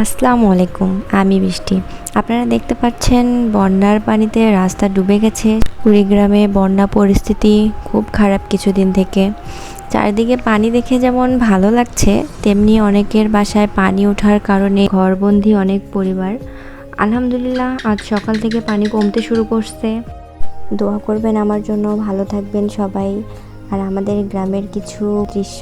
আসসালামু আলাইকুম, আমি বৃষ্টি। আপনারা দেখতে পাচ্ছেন বন্যার পানিতে রাস্তা ডুবে গেছে। কুড়িগ্রামে বন্যা পরিস্থিতি খুব খারাপ কিছুদিন থেকে। চারিদিকে পানি দেখে যেমন ভালো লাগছে, তেমনি অনেকের বাসায় পানি ওঠার কারণে ঘরবন্দি অনেক পরিবার। আলহামদুলিল্লাহ, আজ সকাল থেকে পানি কমতে শুরু করছে। দোয়া করবেন আমার জন্য, ভালো থাকবেন সবাই। আর আমাদের গ্রামের কিছু দৃশ্য